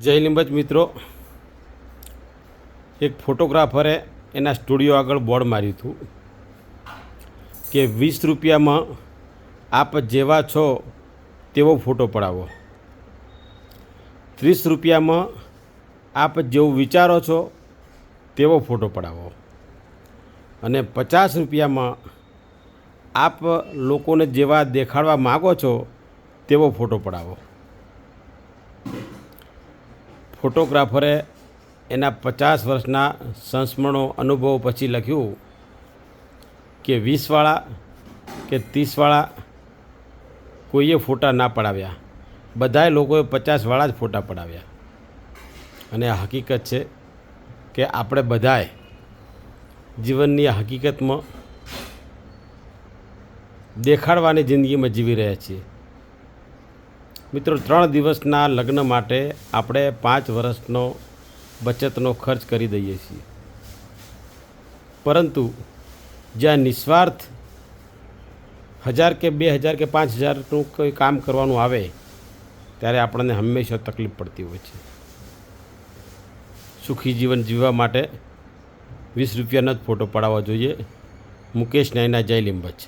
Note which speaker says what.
Speaker 1: જય લિંબજ મિત્રો. એક ફોટોગ્રાફરે એના સ્ટુડિયો આગળ બોર્ડ માર્યું હતું કે વીસ રૂપિયામાં આપ જેવા છો તેવો ફોટો પડાવો. ત્રીસ રૂપિયામાં આપ જેવું વિચારો છો તેવો ફોટો પડાવો. અને પચાસ રૂપિયામાં આપ લોકોને જેવા દેખાડવા માગો છો તેવો ફોટો પડાવો. ફોટોગ્રાફરે એના પચાસ વર્ષના સંસ્મરણો અનુભવ પછી લખ્યું કે વીસવાળા કે ત્રીસવાળા કોઈએ ફોટા ના પડાવ્યા. બધાએ લોકોએ પચાસવાળા જ ફોટા પડાવ્યા. અને હકીકત છે કે આપણે બધાએ જીવનની હકીકતમાં દેખાડવાની જિંદગીમાં જીવી રહ્યા છીએ. મિત્રો, ત્રણ દિવસના લગ્ન માટે આપણે પાંચ વર્ષનો બચતનો ખર્ચ કરી દઈએ છીએ. પરંતુ જ્યાં નિસ્વાર્થ હજાર કે બે હજાર કે પાંચ હજારનું કોઈ કામ કરવાનું આવે, ત્યારે આપણને હંમેશા તકલીફ પડતી હોય છે. સુખી જીવન જીવવા માટે વીસ રૂપિયાનો જ ફોટો પડાવવા જોઈએ. મુકેશ નાયના જય લીંબચ